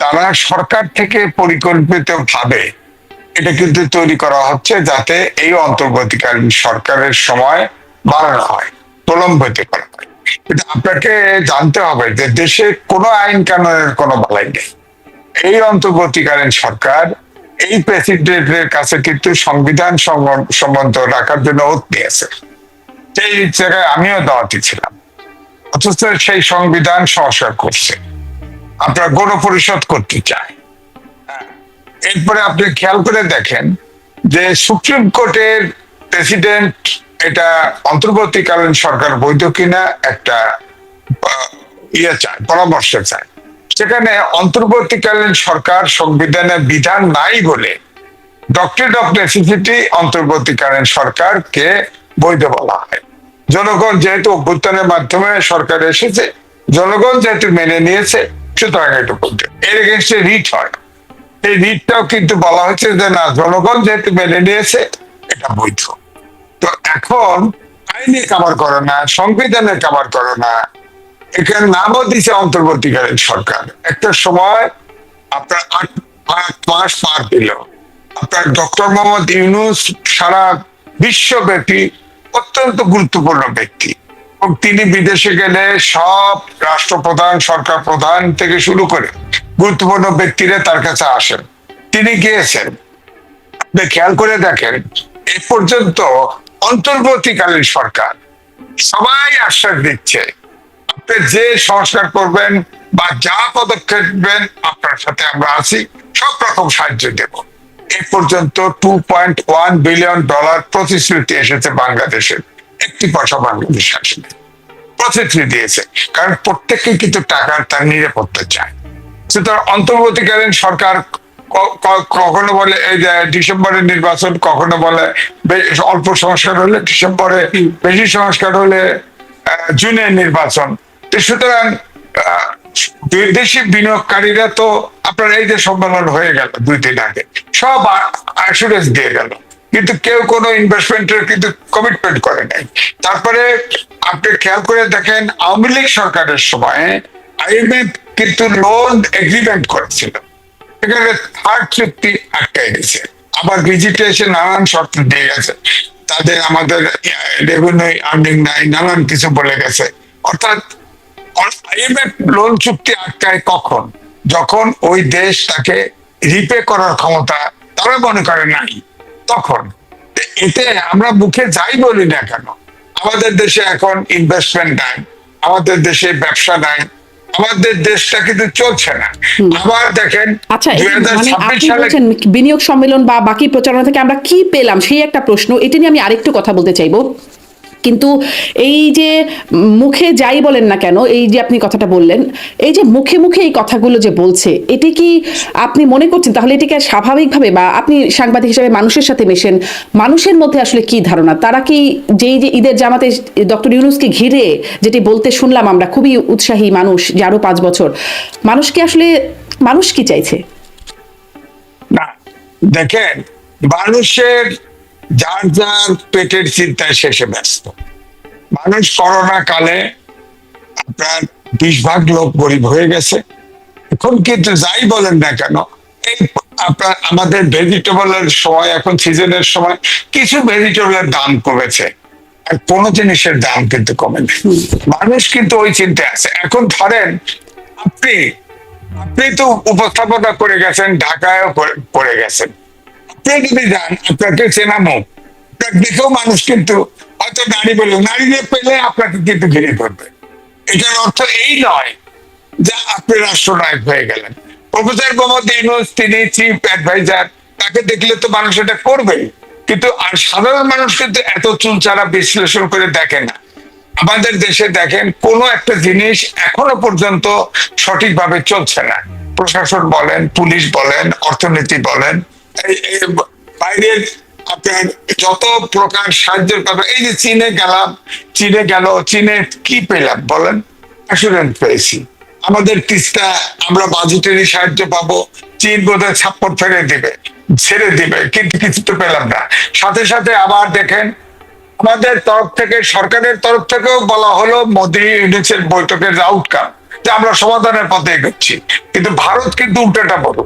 তারা সরকার থেকে পরিকল্পিত ভাবে এটা কিন্তু তৈরি করা হচ্ছে যাতে এই অন্তর্বর্তীকালীন সরকারের সময় বাড়ানো হয়, প্রলম্বিত করা হয়। কিন্তু আপনাকে জানতে হবে যে দেশে কোনো আইন কানুনের কোনো বালাই নেই। এই অন্তর্বর্তীকালীন সরকার এই প্রেসিডেন্টের কাছে কিন্তু সংবিধান সম্বন্ধ রাখার জন্য ওত নিয়েছে সেই জায়গায় আমিও দাওয়াতি ছিলাম। অথচ সেই সংবিধান সংস্কার করছে। আপনার গণপরিষদ করতে চায়। এরপরে আপনি খেয়াল করে দেখেন যে সুপ্রিম কোর্টের প্রেসিডেন্ট এটা অন্তর্বর্তীকালীন সরকার বৈধ কিনা একটা ইয়ে চায়, পরামর্শ চায় সেখানে অন্তর্বর্তীকালীন সরকার সংবিধানে বিধান নাই বলে ডক্টরেট অফ নেসেসিটি অন্তর্বর্তীকালীন সরকারকে বৈধ বলা হয় জনগণ যেহেতু অভ্যুত্থানের মাধ্যমে সরকার এসেছে, জনগণ যেহেতু মেনে নিয়েছে সুতরাং এটা বৈধ এর এগেনস্টে রিট হয়। এই রিটটাও কিন্তু বলা হচ্ছে যে, না, জনগণ যেহেতু মেনে নিয়েছে, এটা বৈধ। তো এখন আইনে কাবার করে না সংবিধানে কাবার করে না, এখানে নামও দিছে অন্তর্বর্তীকালীন সরকার। একটা সময় আপনার আট আট মাস পার দিল। আপনার ডক্টর মোহাম্মদ ইউনুস সারা বিশ্বব্যাপী অত্যন্ত গুরুত্বপূর্ণ ব্যক্তি। তিনি বিদেশে গেলে সব রাষ্ট্রপ্রধান সরকার প্রধান থেকে শুরু করে গুরুত্বপূর্ণ ব্যক্তিরা তার কাছে আসেন। তিনি গিয়েছেন। খেয়াল করে দেখেন, এ পর্যন্ত অন্তর্বর্তীকালীন সরকার সবাই আশ্বাস দিচ্ছে, আপনি যে সংস্কার করবেন বা যা পদক্ষেপ নেবেন, আপনার সাথে আমরা আছি, সব রকম সাহায্য দেব। এ পর্যন্ত two point one billion dollar প্রতিশ্রুতি এসেছে বাংলাদেশের একটি পয়সা বাংলাদেশ আসেনি প্রতিশ্রুতি দিয়েছে। কারণ প্রত্যেকে কিন্তু টাকার তার নিরাপত্তা চায়। সুতরাং অন্তর্বর্তীকালীন সরকার কখনো বলে এই যে ডিসেম্বরের নির্বাচন কখনো বলে অল্প সংস্কার হলে ডিসেম্বরে বেশি সংস্কার হলে আহ, জুনে নির্বাচন। সুতরাং বিদেশি বিনিয়োগকারীরা তো আপনার এই যে সম্মেলন হয়ে গেল দুই দিন আগে সব অ্যাসুরেন্স দিয়ে গেল। কিন্তু কেউ কোনো ইনভেস্টমেন্টের কিন্তু কমিটমেন্ট করে নাই। তারপরে আপনি খেয়াল করে দেখেন, আওয়ামী লীগ সরকারের সময় আইএমএফ কিন্তু লোন এগ্রিমেন্ট করেছিল। এখানে থার্ড চুক্তি আটকাই গেছে। আবার ভিজিটে এসে নানান শর্ত দিয়ে গেছে। তাদের আমাদের রেভিনিউ আর্নিং নাই, নানান কিছু বলে গেছে। অর্থাৎ আইএমএফ লোন চুক্তি আটকায় কখন? যখন ওই দেশ তাকে রিপে করার ক্ষমতা তারা মনে করে নাই। তখন। এতে আমরা মুখে যাই বলি না কেন? আমাদের দেশে এখন ইনভেস্টমেন্ট নাই আমাদের দেশে ব্যবসা নাই আমাদের দেশটা কিন্তু চলছে না। আবার দেখেন আচ্ছা মানে ছাব্বিশ আপনি বলছেন বিনিয়োগ সম্মেলন বা বাকি প্রচারণা থেকে আমরা কি পেলাম? সেই একটা প্রশ্ন এটা নিয়ে আমি আরেকটু কথা বলতে চাইব। কিন্তু এই যে মুখে যাই বলেন না কেন, এই যে আপনি কথাটা বললেন, এই যে মুখে মুখে এই কথাগুলো যে বলছে, এটি কি আপনি মনে করছেন? তাহলে এটিকে স্বাভাবিকভাবে বা আপনি সাংবাদিক হিসেবে মানুষের সাথে মেশেন, মানুষের মধ্যে আসলে কি ধারণা? তারা কি যেই যে ঈদের জামাতে ডক্টর ইউনুসকে ঘিরে যেটি বলতে শুনলাম আমরা, খুবই উৎসাহী মানুষ যে আরও পাঁচ বছর, মানুষ কি আসলে, মানুষ কি চাইছে? না, দেখেন, মানুষের যার যার পেটের চিন্তায় শেষে ব্যস্ত। মানুষ করোনা কালে আপনার বিশ ভাগ লোক গরিব হয়ে গেছে। এখন কিন্তু যাই বলেন না কেন, এই আপনার আমাদের ভেজিটেবলের সময়, এখন সিজনের সময় কিছু ভেজিটেবলের দাম কমেছে। আর কোন জিনিসের দাম কিন্তু কমেনি। মানুষ কিন্তু ওই চিন্তায় আছে। এখন ধরেন আপনি আপনি তো উপস্থাপনা করে গেছেন, ঢাকায়ও করে- গেছেন। আপনাকে দেখেও মানুষ কিন্তু হয়তো নারী পেলে আপনাকে কিন্তু ঘিরে ধরবে। এটার অর্থ এই নয় যে আপনি রাষ্ট্রনায়ক হয়ে গেলেন। প্রফেসর মোহাম্মদ ইউনুস, তিনি চিফ অ্যাডভাইজার তাকে দেখলে তো মানুষ এটা করবেই। কিন্তু আর সাধারণ মানুষ কিন্তু এত চুলচারা বিশ্লেষণ করে দেখে না। আমাদের দেশে দেখেন, কোনো একটা জিনিস এখনও পর্যন্ত সঠিকভাবে চলছে না। প্রশাসন বলেন, পুলিশ বলেন, অর্থনীতি বলেন বাইরের আপনার যত প্রকার সাহায্যের কথা, এই যে চীনে গেলাম, চীনে গেল, চীনে কি পেলাম বলেন? অ্যাসুরেন্স পেয়েছি। আমাদের তিস্তা, আমরা বাজেটারি সাহায্য পাবো, চীন বোধহয় ছাপ্পর ফেলে দিবে, ছেড়ে দিবে, কিন্তু কিছু তো পেলাম না। সাথে সাথে আবার দেখেন, আমাদের তরফ থেকে, সরকারের তরফ থেকেও বলা হলো মোদী ইউনিসের বৈঠকের আউটকাম যে আমরা সমাধানের পথে এগোচ্ছি। কিন্তু ভারত কিন্তু উল্টোটা বলো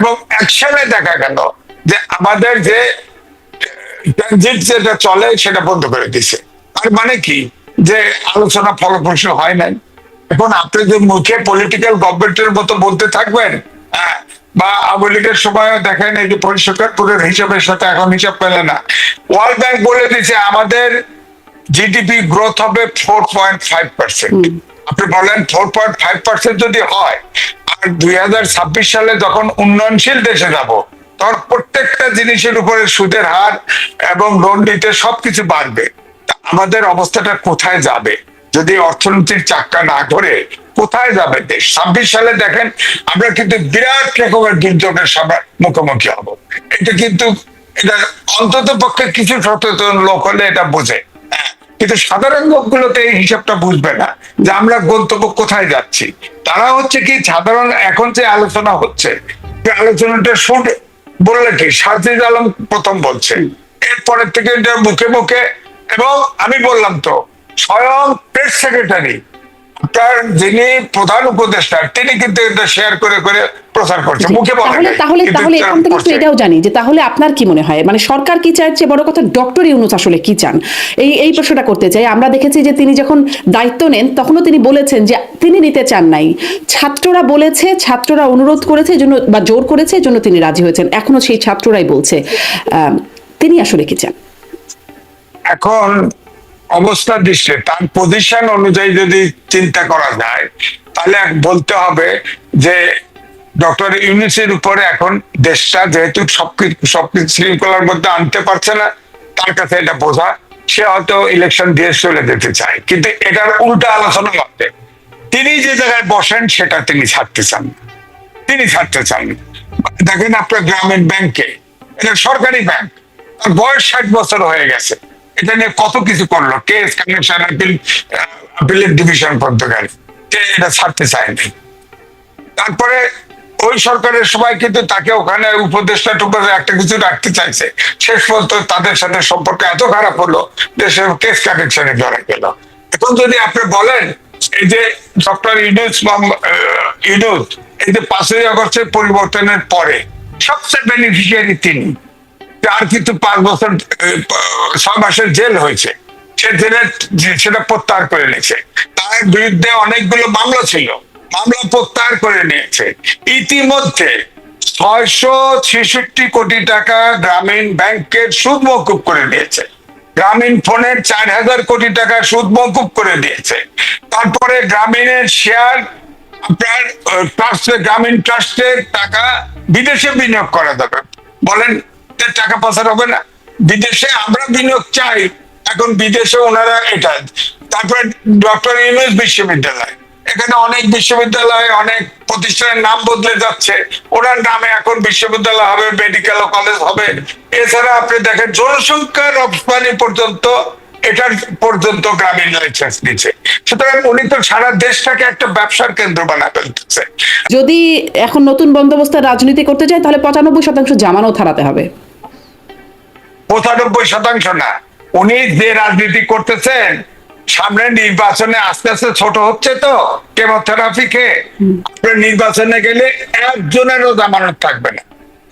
এবং অ্যাকশনে দেখা গেল যে আমাদের যে ট্রানজিট যেটা চলে সেটা বন্ধ করে দিছে তার মানে কি? যে আলোচনা ফলপ্রসূ হয় নাই। এখন আপনি যে মুখে পলিটিক্যাল গভর্নমেন্টের মতো বলতে থাকবেন হ্যাঁ, বা আওয়ামী লীগের সময় দেখেন এই যে পরিষ্কারপুরের হিসাবের সাথে এখন হিসাব পেলে না। ওয়ার্ল্ড ব্যাংক বলে দিয়েছে আমাদের জিডিপি গ্রোথ হবে ফোর পয়েন্ট ফাইভ পার্সেন্ট আপনি বলেন ফোর পয়েন্ট ফাইভ পার্সেন্ট যদি হয়, আর দুই হাজার ছাব্বিশ সালে যখন উন্নয়নশীল দেশে যাব, তখন প্রত্যেকটা জিনিসের উপরে সুদের হার এবং লোন নিতে সবকিছু বাড়বে। আমাদের অবস্থাটা কোথায় যাবে? যদি অর্থনীতির চাক্কা না ধরে, কোথায় যাবে দেশ? ছাব্বিশ সালে দেখেন, আমরা কিন্তু বিরাট রকমের দুর্যোগের সামনে মুখোমুখি হব। এটা কিন্তু, এটা অন্তত পক্ষে কিছু সচেতন লোক হলে এটা বোঝে। কিন্তু সাধারণ লোকগুলো তো এই হিসাবটা বুঝবে না যে আমরা গন্তব্য কোথায় যাচ্ছি। তারা হচ্ছে কি সাধারণ এখন যে আলোচনা হচ্ছে আলোচনাটা শুট বললে কি? সাজিদ আলম প্রথম বলছে। এরপরের থেকে এটা মুখে মুখে এবং আমি বললাম তো, স্বয়ং প্রেস সেক্রেটারি তার যিনি প্রধান উপদেষ্টা তিনি কিন্তু এটা শেয়ার করে করে প্রচার করছে। মুখে বলে তাহলে তাহলে তাহলে এখান থেকে একটু এটাও জানি যে তাহলে আপনার কি মনে হয়? মানে সরকার কি চাইছে বড় কথা ডক্টর ইউনুস আসলে কি চান? এই এই প্রশ্নটা করতে চাই। আমরা দেখেছি যে তিনি যখন দায়িত্ব নেন তখনও তিনি বলেছেন যে তিনি নিতে চান নাই। ছাত্ররা বলেছে ছাত্ররা অনুরোধ করেছে জন্য বা জোর করেছে জন্য তিনি রাজি হয়েছেন। এখনও সেই ছাত্ররাই বলছে। আহ, তিনি আসলে কি চান? এখন অবস্থা দৃষ্টি তার পজিশন অনুযায়ী যদি চিন্তা করা যায়, তাহলে বলতে হবে যে ডক্টর ইউনিসের উপরে এখন দেশটা যেহেতু সবকিছু সবকিছু শৃঙ্খলার মধ্যে আনতে পারছে না, তার কাছে এটা বোঝা, সে হয়তো ইলেকশন দিয়ে চলে যেতে চায়। কিন্তু এটার উল্টা আলোচনা করতে তিনি যে জায়গায় বসেন, সেটা তিনি ছাড়তে চান তিনি ছাড়তে চান দেখেন আপনার গ্রামীণ ব্যাংকে, এটা সরকারি ব্যাংক, তার বয়স ষাট বছর হয়ে গেছে। এটা নিয়ে কত কিছু করল? কেস কানেকশন আপিল আপিলের ডিভিশন পর্যন্ত কে এটা ছাড়তে চায়নি? তারপরে ওই সরকারের সবাই কিন্তু তাকে ওখানে উপদেষ্টা টুপে একটা কিছু রাখতে চাইছে। শেষ পর্যন্ত তাদের সাথে সম্পর্ক এত খারাপ হলো সে কেস কানেকশনে জড়াই গেল। এখন যদি আপনি বলেন, এই যে ডক্টর ইউনুস ইউনুস এই যে পাঁচই আগস্টের পরিবর্তনের পরে সবচেয়ে বেনিফিশিয়ারি তিনি। তার কিন্তু পাঁচ বছর ছয় মাসের জেল হয়েছে। সেটা প্রত্যাহার করে নিয়েছে। তার বিরুদ্ধে অনেকগুলো মামলা ছিল। মামলা প্রত্যাহার করে নিয়েছে। ইতিমধ্যে ছয়শো ছেষট্টি কোটি টাকা গ্রামীণ ব্যাংকের সুদ মকুব করে নিয়েছে গ্রামীণ ফোনের চার হাজার কোটি টাকা সুদ মকুব করে দিয়েছে। তারপরে গ্রামীণের শেয়ার, আপনার ট্রাস্টে, গ্রামীণ ট্রাস্টের টাকা বিদেশে বিনিয়োগ করা যাবে। বলেন যে টাকা পাচার হবে না। বিদেশে আমরা বিনিয়োগ চাই, এখন বিদেশে ওনারা এটা, তারপরে ডক্টর ইউনুস বিশ্ববিদ্যালয়। এখানে অনেক বিশ্ববিদ্যালয়, অনেক প্রতিষ্ঠানের নাম বদলে যাচ্ছে। ওনার নামে এখন বিশ্ববিদ্যালয় হবে মেডিকেল কলেজ হবে। এছাড়া আপনি দেখেন, জনসংখ্যার রপ্তানি পর্যন্ত, এটার পর্যন্ত গ্রামীণ লাইসেন্স দিচ্ছে সুতরাং উনি তো সারা দেশটাকে একটা ব্যবসার কেন্দ্র বানা ফেলতেছে। যদি এখন নতুন বন্দোবস্তের রাজনীতি করতে চায়, তাহলে পঁচানব্বই শতাংশ জামানত হারাতে হবে। পঁচানব্বই শতাংশ না। উনি যে রাজনীতি করতেছেন, সামনে নির্বাচনে আস্তে আস্তে ছোট হচ্ছে তো কেমোথেরাপি খেয়ে। নির্বাচনে গেলে একজনেরও জামানত থাকবে না।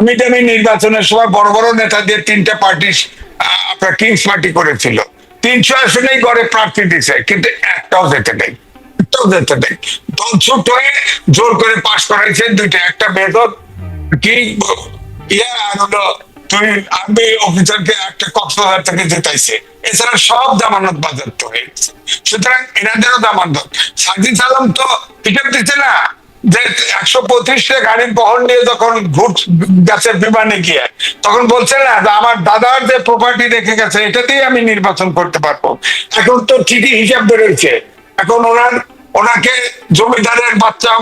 আমি জানি নির্বাচনের সময় বড় বড় নেতা দিয়ে তিনটা পার্টি আপনার কিংস পার্টি করেছিল। তিনশো আসনেই গড়ে প্রার্থী দিছে, কিন্তু একটাও যেতে নেই। একটাও যেতে নেই। দল ছোট হয়ে জোর করে পাশ করাইছে দুইটা, একটা বেতন কি? ইয়া হলো তুই অফিসারকে একটা কক্সবাজার থেকে জেতাইছে। এছাড়া সব জামানত হয়ে গেছে সুতরাং এনাদেরও জামানত সাজিদ আলম তো হিসাব দিচ্ছে না যে একশো গাড়ির নিয়ে যখন ঘুট গেছে বিমানে গিয়ে, তখন বলছে না যে আমার দাদার যে প্রপার্টি রেখে গেছে এটাতেই আমি নির্বাচন করতে পারব। এখন তো ঠিকই হিসাব বেরোয়েছে এখন ওনার, ওনাকে জমিদারের বাচ্চা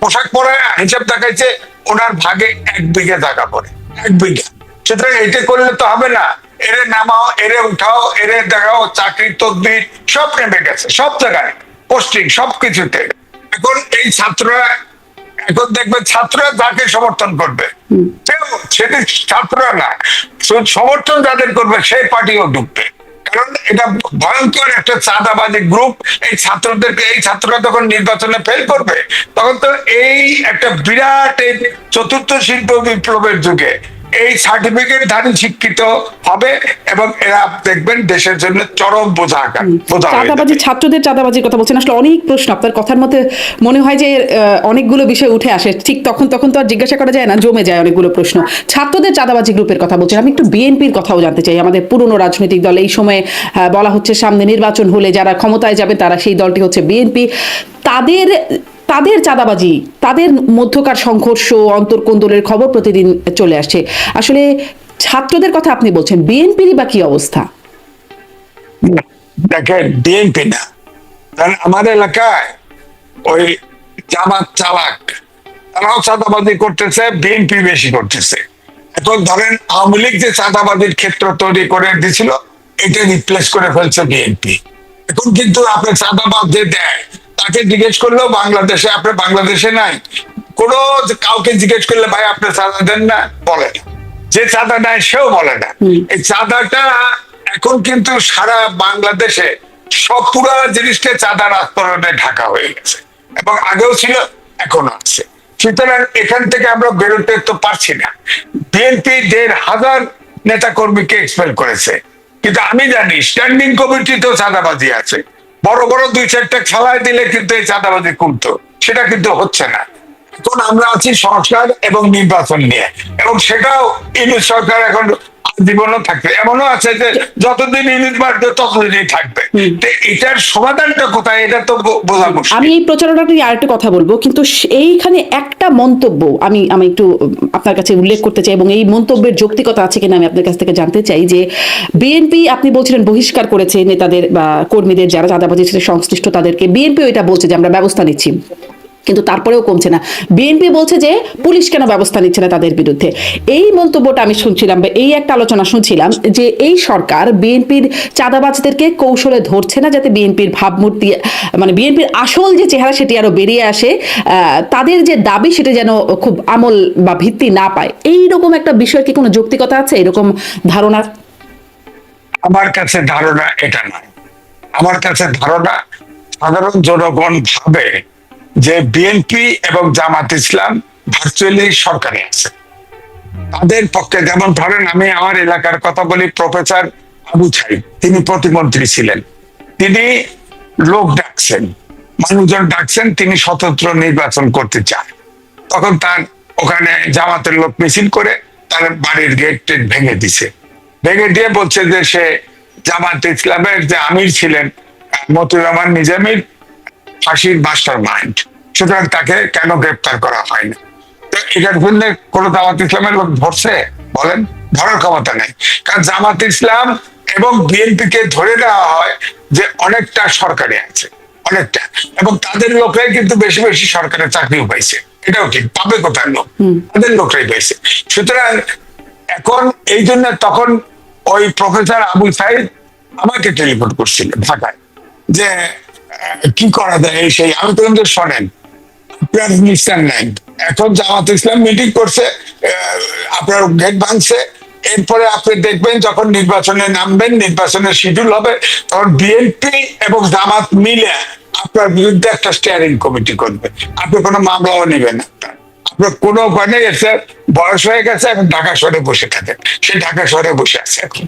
পোশাক পরে হিসাব দেখাইছে, ওনার ভাগে এক বিঘে জায়গা পড়ে এক বিঘা। সুতরাং এটা করলে তো হবে না। এরে নামাও এরে উঠাও এরে দেখাও চাকরির তদবির সব নেমে গেছে সব জায়গায়। পোস্টিং সব কিছুতে। এখন এই ছাত্ররা এখন দেখবে ছাত্ররা যাকে সমর্থন করবে। সেটি ছাত্ররা না। সমর্থন যাদের করবে সেই পার্টিও ঢুকবে। কারণ এটা ভয়ঙ্কর একটা চাঁদাবাজি গ্রুপ এই ছাত্রদেরকে এই ছাত্ররা যখন নির্বাচনে ফেল করবে তখন তো এই একটা বিরাট এই চতুর্থ শিল্প বিপ্লবের যুগে এই সার্টিফিকেট ধারী শিক্ষিত হবে এবং এরা দেখবেন দেশের জন্য চরম বোঝা বোঝা চাঁদাবাজি ছাত্রদের চাঁদাবাজির কথা বলছেন। আসলে অনেক প্রশ্ন আপনার কথার মধ্যে মনে হয় যে অনেকগুলো বিষয় উঠে আসে। ঠিক তখন তখন তো আর জিজ্ঞাসা করা যায় না জমে যায় অনেকগুলো প্রশ্ন। ছাত্রদের চাঁদাবাজি গ্রুপের কথা বলছেন। আমি একটু বিএনপির কথাও জানতে চাই। আমাদের পুরনো রাজনৈতিক দল এই সময়ে বলা হচ্ছে সামনে নির্বাচন হলে যারা ক্ষমতায় যাবে তারা সেই দলটি হচ্ছে বিএনপি। তাদের তাদের চাঁদাবাজি, তাদের মধ্যকার সংঘর্ষ, অন্তর্কোন্দলের খবর প্রতিদিন চলে আসছে। আসলে ছাত্রদের কথা আপনি বলছেন, বিএনপিরই বা কি অবস্থা? দেখেন, বিএনপি না। আমার এলাকায় ওই জামাত চালাক, তারাও চাঁদাবাজি করতেছে, বিএনপি বেশি করতেছে। এখন ধরেন আওয়ামী লীগ যে চাঁদাবাজির ক্ষেত্র তৈরি করে দিয়েছিল এটা রিপ্লেস করে ফেলছে বিএনপি। এখন কিন্তু আপনি চাঁদাবাদ যে দেয় তাকে জিজ্ঞেস করলেও বাংলাদেশে আপনি বাংলাদেশে নাই। কোনো কাউকে জিজ্ঞেস করলে ভাই আপনি চাঁদা দেন না? বলে না। যে চাঁদা নেয় সেও বলে না। এই চাঁদাটা এখন কিন্তু সারা বাংলাদেশে সব পুরো জিনিসটা চাঁদার আস্তরণে ঢাকা হয়ে গেছে। এবং আগেও ছিল এখনও আছে। সুতরাং এখান থেকে আমরা বেরোতে তো পারছি না। বিএনপি দেড় হাজার নেতা কর্মীকে এক্সপেল করেছে। কিন্তু আমি জানি স্ট্যান্ডিং কমিটিতেও চাঁদাবাজি আছে। বড় বড় দুই চারটা খেলায় দিলে কিন্তু এই চাঁদাবাজি কমতো। সেটা কিন্তু হচ্ছে না। এখন আমরা আছি সংস্কার এবং নির্বাচন নিয়ে। এবং সেটাও ইউনিট সরকার এখন জীবনও থাকবে। এমনও আছে যে যতদিন ইউনিট বাড়বে ততদিনই থাকবে। এটার সমাধানটা কোথায় এটা তো বোঝা মুশকিল। আমি এই প্রচারণাটা নিয়ে আরেকটা কথা বলব কিন্তু এইখানে একটা মন্তব্য আমি আমি একটু আপনার কাছে উল্লেখ করতে চাই এবং এই মন্তব্যের যৌক্তিকতা আছে কিনা আমি আপনার কাছ থেকে জানতে চাই যে বিএনপি আপনি বলছিলেন বহিষ্কার করেছে নেতাদের বা কর্মীদের যারা চাঁদাবাজির সাথে সংশ্লিষ্ট তাদেরকে বিএনপি এটা বলছে যে আমরা ব্যবস্থা নিচ্ছি। কিন্তু তারপরেও কমছে না। বিএনপি বলছে যে পুলিশ কেন ব্যবস্থা নিচ্ছে না তাদের বিরুদ্ধে? এই মন্তব্যটা আমি শুনছিলাম বা এই একটা আলোচনা শুনছিলাম যে এই সরকার বিএনপির চাঁদাবাজদেরকে কৌশলে ধরছে না যাতে বিএনপির ভাবমূর্তি মানে বিএনপির আসল যে চেহারা সেটি আরও বেরিয়ে আসে তাদের যে দাবি সেটা যেন খুব আমল বা ভিত্তি না পায়। এই রকম একটা বিষয়ের কি কোনো যৌক্তিকতা আছে? এরকম ধারণার আমার কাছে ধারণা এটা নয় আমার কাছে ধারণা সাধারণ জনগণ ভাবে যে বিএনপি এবং জামাত ইসলাম ভার্চুয়ালি সরকারে আছে। তাদের পক্ষে যেমন ধরেন আমি আমার এলাকার কথা বলি, প্রফেসর আবু ছাইদ তিনি প্রতিমন্ত্রী ছিলেন। তিনি লোক ডাকছেন, মানুষজন ডাকছেন, তিনি স্বতন্ত্র নির্বাচন করতে চান। তখন তার ওখানে জামাতের লোক মিছিল করে তার বাড়ির গেট ভেঙে দিছে। ভেঙে দিয়ে বলছে যে সে জামাত ইসলামের যে আমির ছিলেন মতুর রহমান নিজামীর ফাঁসির মাস্টার মাইন্ড সুতরাং তাকে কেন গ্রেপ্তার করা হয়নি? তো এটার জন্য কোন জামাত ইসলামের লোক ধরছে? বলেন ধরার ক্ষমতা নেই। কারণ জামাত ইসলাম এবং বিএনপি কে ধরে নেওয়া হয় যে অনেকটা সরকারে আছে অনেকটা। এবং তাদের লোকরাই কিন্তু বেশি বেশি সরকারের চাকরিও পাইছে। এটাও ঠিক পাবে কোথায় লোক? তাদের লোকরাই পাইছে। সুতরাং এখন এই জন্য তখন ওই প্রফেসর আবু সাইদ আমাকে টেলিফোন করছিল ঢাকায় যে কি করা যায় সেই আমি তো কিন্তু শোনেন। আপনার নেন এখন জামাত ইসলাম মিটিং করছে আপনার গেট ভাঙছে। এরপরে আপনি দেখবেন যখন নির্বাচনে নামবেন, নির্বাচনের শিডিউল হবে, তখন বিএনপি এবং জামাত মিলে আপনার বিরুদ্ধে একটা স্টিয়ারিং কমিটি করবে। আপনি কোনো মামলাও নেবেন না। আপনার কোনো নেই এসে বয়স হয়ে গেছে, এখন ঢাকা শহরে বসে থাকেন। সে ঢাকা শহরে বসে আছে এখন।